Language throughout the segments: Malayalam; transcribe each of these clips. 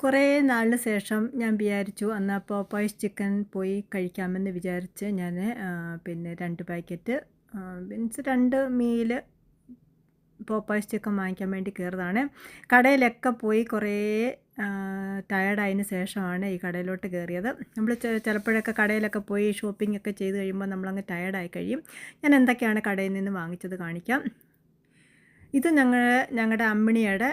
കുറേ നാളിന് ശേഷം ഞാൻ വിചാരിച്ചു എന്നാൽ പോപ്പായ്സ് ചിക്കൻ പോയി കഴിക്കാമെന്ന് വിചാരിച്ച് ഞാൻ പിന്നെ രണ്ട് പാക്കറ്റ് മീൻസ് രണ്ട് മീൽ പോപ്പായ്സ് ചിക്കൻ വാങ്ങിക്കാൻ വേണ്ടി കയറുന്നതാണ് കടയിലൊക്കെ പോയി കുറേ ടയർഡായതിന് ശേഷമാണ് ഈ കടയിലോട്ട് കയറിയത്. നമ്മൾ ചിലപ്പോഴൊക്കെ കടയിലൊക്കെ പോയി ഷോപ്പിംഗ് ഒക്കെ ചെയ്ത് കഴിയുമ്പോൾ നമ്മളങ്ങ് ടയർഡായി കഴിയും. ഞാൻ എന്തൊക്കെയാണ് കടയിൽ നിന്ന് വാങ്ങിച്ചത് കാണിക്കാം. ഇത് ഞങ്ങൾ ഞങ്ങളുടെ അമ്മിണിയുടെ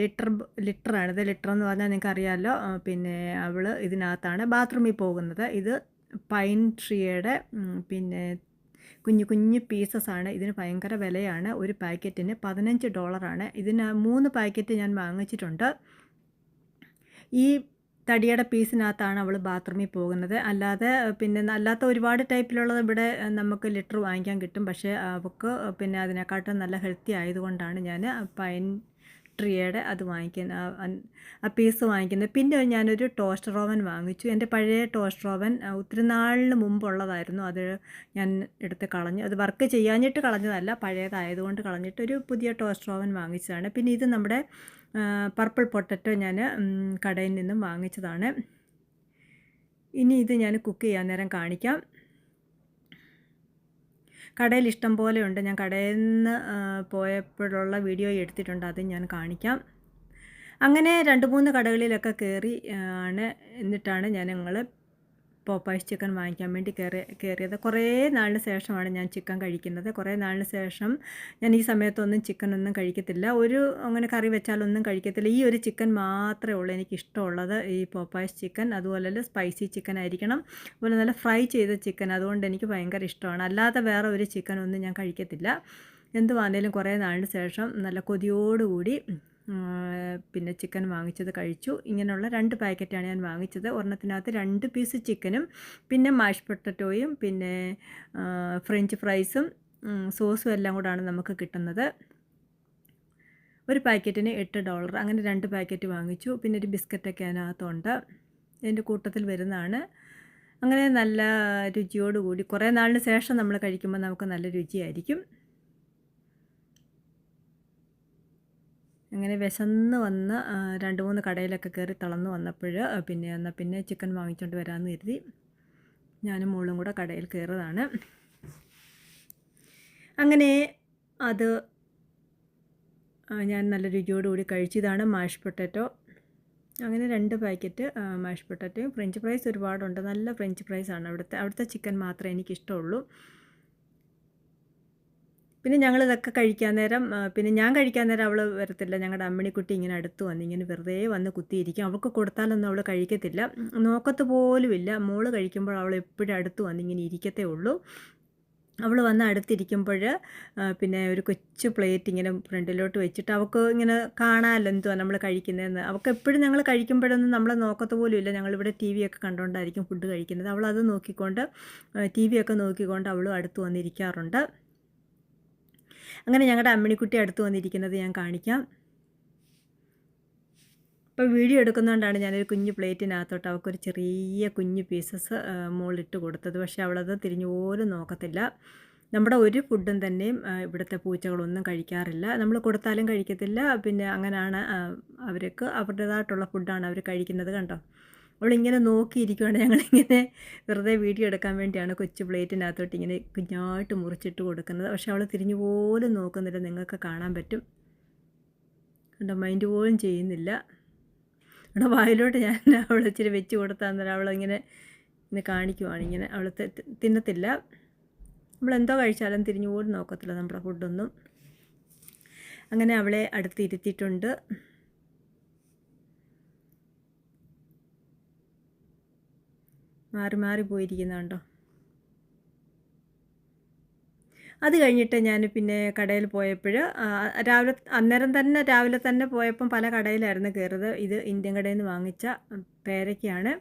ലിറ്റർ ലിറ്ററാണ്. ഇത് ലിറ്റർ എന്ന് പറഞ്ഞാൽ നിങ്ങൾക്ക് അറിയാമല്ലോ പിന്നെ അവൾ ഇതിനകത്താണ് ബാത്റൂമിൽ പോകുന്നത്. ഇത് പൈൻ ട്രീയുടെ പിന്നെ കുഞ്ഞു കുഞ്ഞു പീസസ് ആണ്. ഇതിന് ഭയങ്കര വിലയാണ്. ഒരു പാക്കറ്റിന് പതിനഞ്ച് ഡോളറാണ്. ഇതിന് മൂന്ന് പാക്കറ്റ് ഞാൻ വാങ്ങിച്ചിട്ടുണ്ട്. ഈ തടിയുടെ പീസിനകത്താണ് അവൾ ബാത്റൂമിൽ പോകുന്നത്. അല്ലാതെ പിന്നെ അല്ലാത്ത ഒരുപാട് ടൈപ്പിലുള്ളത് ഇവിടെ നമുക്ക് ലിറ്റർ വാങ്ങിക്കാൻ കിട്ടും. പക്ഷേ അവൾക്ക് പിന്നെ അതിനെക്കാട്ടും നല്ല ഹെൽത്തി ആയതുകൊണ്ടാണ് ഞാൻ പൈൻ ട്രിയയുടെ അത് വാങ്ങിക്കുന്ന ആ പീസ് വാങ്ങിക്കുന്നത് പിന്നെ ഞാനൊരു ടോസ്റ്റർ ഓവൻ വാങ്ങിച്ചു. എന്റെ പഴയ ടോസ്റ്റർ ഓവൻ ഒത്തിരി നാളിന് മുമ്പുള്ളതായിരുന്നു. അത് ഞാൻ എടുത്ത് കളഞ്ഞു. അത് വർക്ക് ചെയ്യാഞ്ഞിട്ട് കളഞ്ഞതല്ല പഴയതായതുകൊണ്ട് കളഞ്ഞിട്ട് ഒരു പുതിയ ടോസ്റ്റർ ഓവൻ വാങ്ങിച്ചതാണ്. പിന്നെ ഇത് നമ്മുടെ പർപ്പിൾ പൊട്ടറ്റോ ഞാൻ കടയിൽ നിന്നും വാങ്ങിച്ചതാണ്. ഇനി ഇത് ഞാൻ കുക്ക് ചെയ്യാൻ നേരം കാണിക്കാം. കടയിൽ ഇഷ്ടം പോലെ ഉണ്ട് ഞാൻ കടയിൽ നിന്ന് പോയപ്പോഴുള്ള വീഡിയോ എടുത്തിട്ടുണ്ട്. അത് ഞാൻ കാണിക്കാം. അങ്ങനെ രണ്ട് മൂന്ന് കടകളിലൊക്കെ കയറി ആണ്. എന്നിട്ടാണ് ഞാൻ ഞങ്ങൾ പോപ്പായ്സ് ചിക്കൻ വാങ്ങിക്കാൻ വേണ്ടി കയറി കയറിയത് കുറേ നാളിന് ശേഷമാണ് ഞാൻ ചിക്കൻ കഴിക്കുന്നത്. കുറേ നാളിന് ശേഷം ഞാൻ ഈ സമയത്തൊന്നും ചിക്കനൊന്നും കഴിക്കത്തില്ല. ഒരു അങ്ങനെ കറി വെച്ചാലൊന്നും കഴിക്കത്തില്ല. ഈ ഒരു ചിക്കൻ മാത്രമേ ഉള്ളൂ എനിക്ക് ഇഷ്ടമുള്ളത് ഈ പോപ്പായ്സ് ചിക്കൻ അതുപോലെ സ്പൈസി ചിക്കൻ ആയിരിക്കണം. അതുപോലെ നല്ല ഫ്രൈ ചെയ്ത ചിക്കൻ അതുകൊണ്ട് എനിക്ക് ഭയങ്കര ഇഷ്ടമാണ്. അല്ലാതെ വേറെ ഒരു ചിക്കനൊന്നും ഞാൻ കഴിക്കത്തില്ല. എന്തുവാണേലും കുറേ നാളിന് ശേഷം നല്ല കൊതിയോടുകൂടി പിന്നെ ചിക്കൻ വാങ്ങിച്ചത് കഴിച്ചു. ഇങ്ങനെയുള്ള രണ്ട് പാക്കറ്റാണ് ഞാൻ വാങ്ങിച്ചത്. ഒരെണ്ണത്തിനകത്ത് രണ്ട് പീസ് ചിക്കനും പിന്നെ മാഷ് പൊട്ടറ്റോയും പിന്നെ ഫ്രഞ്ച് ഫ്രൈസും സോസും എല്ലാം കൂടാണ് നമുക്ക് കിട്ടുന്നത്. ഒരു പാക്കറ്റിന് എട്ട് ഡോളർ അങ്ങനെ രണ്ട് പാക്കറ്റ് വാങ്ങിച്ചു. പിന്നെ ഒരു ബിസ്ക്കറ്റൊക്കെ അതിനകത്തുണ്ട്. ഇതിന്റെ കൂട്ടത്തിൽ വരുന്നതാണ്. അങ്ങനെ നല്ല രുചിയോടുകൂടി കുറേ നാളിന് ശേഷം നമ്മൾ കഴിക്കുമ്പോൾ നമുക്ക് നല്ല രുചിയായിരിക്കും. അങ്ങനെ വിശന്ന് വന്ന് രണ്ട് മൂന്ന് കടയിലൊക്കെ കയറി തളർന്ന് വന്നപ്പോൾ പിന്നെ എന്നാൽ പിന്നെ ചിക്കൻ വാങ്ങിച്ചുകൊണ്ട് വരാമെന്ന് കരുതി ഞാനും മോളും കൂടെ കടയിൽ കയറിയതാണ് അങ്ങനെ അത് ഞാൻ നല്ല രുചിയോടുകൂടി കഴിച്ചതാണ് മാഷ് പൊട്ടറ്റോ അങ്ങനെ രണ്ട് പാക്കറ്റ് മാഷ് പൊട്ടറ്റോയും ഫ്രഞ്ച് ഫ്രൈസ് ഒരുപാടുണ്ട്. നല്ല ഫ്രഞ്ച് ഫ്രൈസാണ് അവിടുത്തെ അവിടുത്തെ ചിക്കൻ മാത്രമേ എനിക്കിഷ്ടമുള്ളൂ. പിന്നെ ഞങ്ങൾ ഇതൊക്കെ കഴിക്കാൻ നേരം പിന്നെ ഞാൻ കഴിക്കാൻ നേരം അവൾ വരത്തില്ല. ഞങ്ങളുടെ അമ്മിണിക്കുട്ടി ഇങ്ങനെ അടുത്ത് വന്ന് ഇങ്ങനെ വെറുതെ വന്ന് കുത്തിയിരിക്കും. അവൾക്ക് കൊടുത്താലൊന്നും അവൾ കഴിക്കത്തില്ല. നോക്കത്ത് പോലുമില്ല മോൾ കഴിക്കുമ്പോൾ അവൾ എപ്പോഴും അടുത്ത് വന്ന് ഇങ്ങനെ ഇരിക്കത്തേ ഉള്ളൂ. അവൾ വന്ന് അടുത്തിരിക്കുമ്പോൾ പിന്നെ ഒരു കൊച്ചു പ്ലേറ്റ് ഇങ്ങനെ ഫ്രണ്ടിലോട്ട് വെച്ചിട്ട് അവൾക്ക് ഇങ്ങനെ കാണാമല്ലോ എന്തുവാ നമ്മൾ കഴിക്കുന്നതെന്ന്. അവൾക്ക് എപ്പോഴും ഞങ്ങൾ കഴിക്കുമ്പോഴൊന്നും നമ്മളെ നോക്കത്ത് പോലും ഇല്ല. ഞങ്ങളിവിടെ ടി വി ഒക്കെ കണ്ടുകൊണ്ടായിരിക്കും ഫുഡ് കഴിക്കുന്നത്. അവൾ അത് നോക്കിക്കൊണ്ട് ടി വി ഒക്കെ നോക്കിക്കൊണ്ട് അവളും അടുത്ത് വന്നിരിക്കാറുണ്ട് അങ്ങനെ ഞങ്ങളുടെ അമ്മിണിക്കുട്ടി അടുത്ത് വന്നിരിക്കുന്നത് ഞാൻ കാണിക്കാം. ഇപ്പോൾ വീഡിയോ എടുക്കുന്നതുകൊണ്ടാണ് ഞാനൊരു കുഞ്ഞു പ്ലേറ്റിനകത്തോട്ട് അവൾക്കൊരു ചെറിയ കുഞ്ഞു പീസസ് മുകളിലിട്ട് കൊടുത്തത്. പക്ഷേ അവളത് തിരിഞ്ഞു പോലും നോക്കത്തില്ല. നമ്മുടെ ഒരു ഫുഡും തന്നെയും ഇവിടുത്തെ പൂച്ചകളൊന്നും കഴിക്കാറില്ല. നമ്മൾ കൊടുത്താലും കഴിക്കത്തില്ല. പിന്നെ അങ്ങനെയാണ് അവർക്ക് അവരുടേതായിട്ടുള്ള ഫുഡാണ് അവർ കഴിക്കുന്നത് കണ്ടോ? അവളിങ്ങനെ നോക്കിയിരിക്കുകയാണ് ഞങ്ങളിങ്ങനെ വെറുതെ വീഡിയോ എടുക്കാൻ വേണ്ടിയാണ് കൊച്ചു പ്ലേറ്റിനകത്തോട്ട് ഇങ്ങനെ കുഞ്ഞായിട്ട് മുറിച്ചിട്ട് കൊടുക്കുന്നത്. പക്ഷെ അവൾ തിരിഞ്ഞു പോലും നോക്കുന്നില്ല. നിങ്ങൾക്ക് കാണാൻ പറ്റും. കണ്ടോ മൈൻഡ് പോലും ചെയ്യുന്നില്ല. അവിടെ വായിലോട്ട് ഞാൻ അവൾ ഇച്ചിരി വെച്ച് കൊടുത്താൽ അവളിങ്ങനെ ഇങ്ങനെ കാണിക്കുവാണ്. ഇങ്ങനെ അവൾ തിന്നത്തില്ല. നമ്മളെന്തോ കഴിച്ചാലും തിരിഞ്ഞു പോലും നോക്കത്തില്ല നമ്മുടെ ഫുഡൊന്നും അങ്ങനെ അവളെ അടുത്തിരുത്തിയിട്ടുണ്ട് മാറി മാറി പോയിരിക്കുന്നുണ്ടോ അത് കഴിഞ്ഞിട്ട് ഞാൻ പിന്നെ കടയിൽ പോയപ്പോൾ രാവിലെ അന്നേരം തന്നെ രാവിലെ തന്നെ പോയപ്പം പല കടയിലായിരുന്നു കയറിയത്. ഇത് ഇന്ത്യൻ കടയിൽ നിന്ന് വാങ്ങിച്ച പേരയ്ക്കാണ്.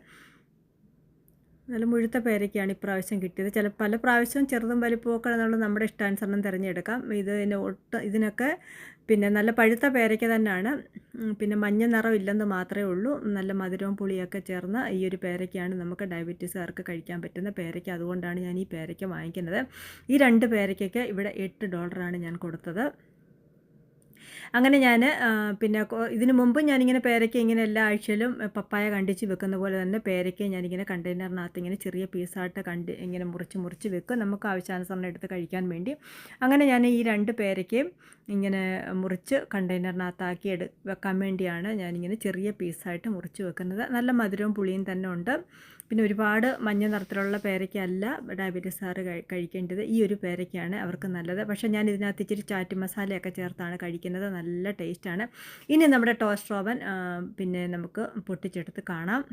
നല്ല മുഴുത്ത പേരയ്ക്കാണ് ഇപ്രാവശ്യം കിട്ടിയത്. ചില പല പ്രാവശ്യവും ചെറുതും വലിപ്പമൊക്കെ നമ്മൾ നമ്മുടെ ഇഷ്ടാനുസരണം തിരഞ്ഞെടുക്കാം. ഇത് ഇതിന് ഒട്ട് ഇതിനൊക്കെ പിന്നെ നല്ല പഴുത്ത പേരയ്ക്ക തന്നെയാണ്. പിന്നെ മഞ്ഞ നിറം ഇല്ലെന്ന് മാത്രമേ ഉള്ളൂ. നല്ല മധുരവും പുളിയൊക്കെ ചേർന്ന ഈ ഒരു പേരയ്ക്കാണ് നമുക്ക് ഡയബറ്റീസുകാർക്ക് കഴിക്കാൻ പറ്റുന്ന പേരയ്ക്ക. അതുകൊണ്ടാണ് ഞാൻ ഈ പേരയ്ക്ക വാങ്ങിക്കുന്നത്. ഈ രണ്ട് പേരയ്ക്കൊക്കെ ഇവിടെ എട്ട് ഡോളറാണ് ഞാൻ കൊടുത്തത്. അങ്ങനെ ഞാൻ പിന്നെ ഇതിനു മുമ്പ് ഞാനിങ്ങനെ പേരയ്ക്ക ഇങ്ങനെ എല്ലാ ആഴ്ചയിലും പപ്പായ കണ്ടിച്ച് വെക്കുന്ന പോലെ തന്നെ പേരയ്ക്ക ഞാനിങ്ങനെ കണ്ടെയ്നറിനകത്ത് ഇങ്ങനെ ചെറിയ പീസായിട്ട് കണ്ട് ഇങ്ങനെ മുറിച്ച് മുറിച്ച് വെക്കും. നമുക്ക് ആവശ്യാനുസരണം എടുത്ത് കഴിക്കാൻ വേണ്ടി. അങ്ങനെ ഞാൻ ഈ രണ്ട് പേരയ്ക്കയും ഇങ്ങനെ മുറിച്ച് കണ്ടെയ്നറിനകത്താക്കി എടു വെക്കാൻ വേണ്ടിയാണ് ഞാനിങ്ങനെ ചെറിയ പീസായിട്ട് മുറിച്ച് വെക്കുന്നത്. നല്ല മധുരവും പുളിയും തന്നെ ഉണ്ട്. പിന്നെ ഒരുപാട് മഞ്ഞ നിറത്തിലുള്ള പേരയ്ക്കല്ല ഡയബറ്റീസുകാർ കഴിക്കേണ്ടത് ഈ ഒരു പേരയ്ക്കാണ് അവർക്ക് നല്ലത്. പക്ഷേ ഞാൻ ഇതിനകത്ത് ഇച്ചിരി ചാറ്റ് മസാലയൊക്കെ ചേർത്താണ് കഴിക്കുന്നത്. നല്ല ടേസ്റ്റാണ്. ഇനി നമ്മുടെ ടോസ്റ്റ് ഓവൻ പിന്നെ നമുക്ക് പൊട്ടിച്ചെടുത്ത് കാണാം.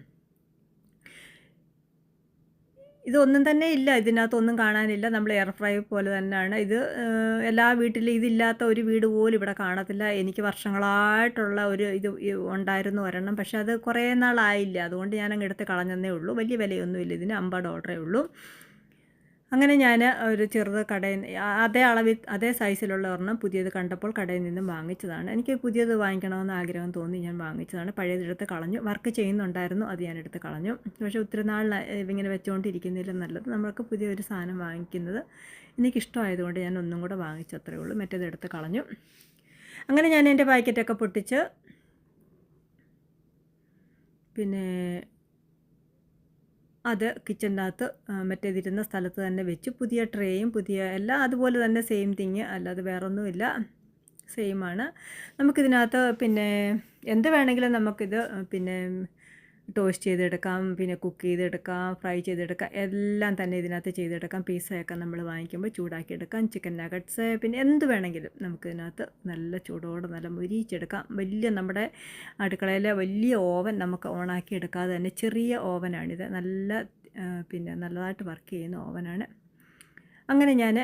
ഇതൊന്നും തന്നെ ഇല്ല ഇതിനകത്തൊന്നും കാണാനില്ല. നമ്മൾ എയർ ഫ്രൈ പോലെ തന്നെയാണ്. ഇത് എല്ലാ വീട്ടിലും ഇതില്ലാത്ത ഒരു വീട് പോലും ഇവിടെ കാണത്തില്ല. എനിക്ക് വർഷങ്ങളായിട്ടുള്ള ഒരു ഇത് ഉണ്ടായിരുന്നു ഒരെണ്ണം. പക്ഷെ അത് കുറേ നാളായില്ല. അതുകൊണ്ട് ഞാൻ അങ്ങ് എടുത്ത് കളഞ്ഞതേ ഉള്ളൂ. വലിയ വിലയൊന്നുമില്ല. ഇതിന് അമ്പത് ഡോളറേ ഉള്ളൂ. അങ്ങനെ ഞാൻ ഒരു ചെറുത് കടയിൽ അതേ അളവിൽ അതേ സൈസിലുള്ള ഒരെണ്ണം പുതിയത് കണ്ടപ്പോൾ കടയിൽ നിന്നും വാങ്ങിച്ചതാണ്. എനിക്ക് പുതിയത് വാങ്ങിക്കണമെന്ന് ആഗ്രഹം തോന്നി ഞാൻ വാങ്ങിച്ചതാണ്. പഴയതെടുത്ത് കളഞ്ഞു. വർക്ക് ചെയ്യുന്നുണ്ടായിരുന്നു അത് ഞാൻ എടുത്ത് കളഞ്ഞു. പക്ഷേ ഒത്തിരി നാൾ ഇങ്ങനെ വെച്ചുകൊണ്ടിരിക്കുന്നതിലും നല്ലത്. നമ്മൾക്ക് പുതിയൊരു സാധനം വാങ്ങിക്കുന്നത് എനിക്കിഷ്ടമായതുകൊണ്ട് ഞാൻ ഒന്നും കൂടെ വാങ്ങിച്ചു അത്രേ ഉള്ളൂ. മറ്റേത് എടുത്ത് കളഞ്ഞു. അങ്ങനെ ഞാൻ എന്റെ പാക്കറ്റൊക്കെ പൊട്ടിച്ച് പിന്നെ അത് കിച്ചണിനകത്ത് മറ്റേതിരുന്ന സ്ഥലത്ത് തന്നെ വെച്ച്. പുതിയ ട്രേയും പുതിയ എല്ലാം അതുപോലെ തന്നെ സെയിം തിങ് അല്ലാതെ വേറൊന്നുമില്ല. സെയിമാണ് നമുക്കിതിനകത്ത് പിന്നെ എന്ത് വേണമെങ്കിലും നമുക്കിത് പിന്നെ ടോസ്റ്റ് ചെയ്തെടുക്കാം പിന്നെ കുക്ക് ചെയ്തെടുക്കാം ഫ്രൈ ചെയ്തെടുക്കാം എല്ലാം തന്നെ ഇതിനകത്ത് ചെയ്തെടുക്കാം. പീസയൊക്കെ നമ്മൾ വാങ്ങിക്കുമ്പോൾ ചൂടാക്കിയെടുക്കാം. ചിക്കൻ നഗറ്റ്സ് പിന്നെ എന്ത് വേണമെങ്കിലും നമുക്കിതിനകത്ത് നല്ല ചൂടോടെ നല്ല മുരിച്ചെടുക്കാം വലിയ നമ്മുടെ അടുക്കളയിലെ വലിയ ഓവൻ നമുക്ക് ഓണാക്കി എടുക്കാതെ തന്നെ ചെറിയ ഓവനാണിത് നല്ല പിന്നെ നല്ലതായിട്ട് വർക്ക് ചെയ്യുന്ന ഓവനാണ് അങ്ങനെ ഞാൻ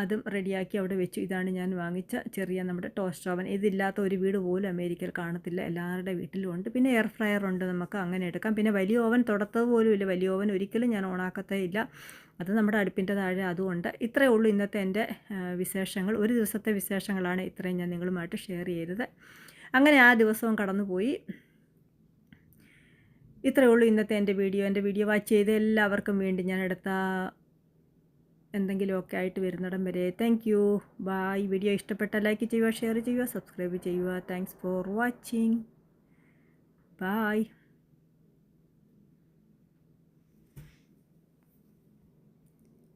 അതും റെഡിയാക്കി അവിടെ വെച്ചു. ഇതാണ് ഞാൻ വാങ്ങിച്ച ചെറിയ നമ്മുടെ ടോസ്റ്റ് ഓവൻ. ഇതില്ലാത്ത ഒരു വീട് പോലും അമേരിക്കയിൽ കാണത്തില്ല. എല്ലാവരുടെ വീട്ടിലും ഉണ്ട്. പിന്നെ എയർ ഫ്രയർ ഉണ്ട് നമുക്ക് അങ്ങനെ എടുക്കാം. പിന്നെ വലിയ ഓവൻ തുടത്തത് പോലും ഇല്ല. വലിയ ഓവൻ ഒരിക്കലും ഞാൻ ഓണാക്കത്തേ ഇല്ല. അത് നമ്മുടെ അടുപ്പിന്റെ താഴെ അതുകൊണ്ട് ഇത്രയേ ഉള്ളൂ ഇന്നത്തെ എന്റെ വിശേഷങ്ങൾ. ഒരു ദിവസത്തെ വിശേഷങ്ങളാണ് ഇത്രയും ഞാൻ നിങ്ങളുമായിട്ട് ഷെയർ ചെയ്തത്. അങ്ങനെ ആ ദിവസവും കടന്നുപോയി. ഇത്രയേ ഉള്ളൂ ഇന്നത്തെ എന്റെ വീഡിയോ. എന്റെ വീഡിയോ വാച്ച് ചെയ്ത എല്ലാവർക്കും വേണ്ടി ഞാൻ എടുത്ത എന്തെങ്കിലുമൊക്കെ ആയിട്ട് വരുന്നിടം വരെ. താങ്ക് യു ബായ് വീഡിയോ ഇഷ്ടപ്പെട്ട ലൈക്ക് ചെയ്യുക ഷെയർ ചെയ്യുക സബ്സ്ക്രൈബ് ചെയ്യുക. താങ്ക്സ് ഫോർ വാച്ചിങ് ബായ്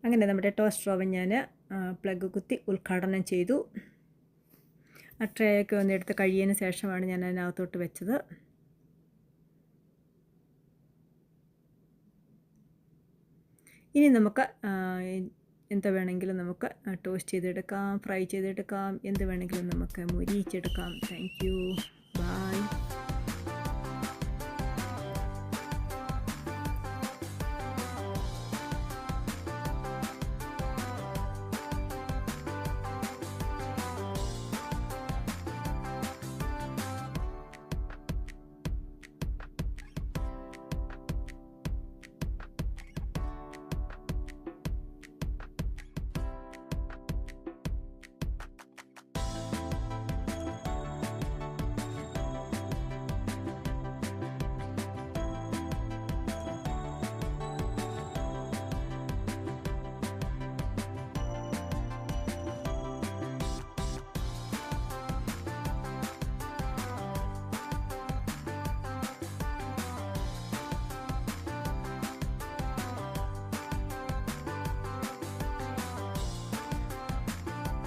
അങ്ങനെ നമ്മുടെ ടോസ്റ്റ് ഞാൻ കുത്തി ചെയ്തു. ആ ശേഷമാണ് ഞാൻ ഇനി നമുക്ക് എന്ത് വേണമെങ്കിലും നമുക്ക് ടോസ്റ്റ് ചെയ്തെടുക്കാം ഫ്രൈ ചെയ്തെടുക്കാം എന്ത് വേണമെങ്കിലും നമുക്ക് മുരിയിച്ചെടുക്കാം. താങ്ക്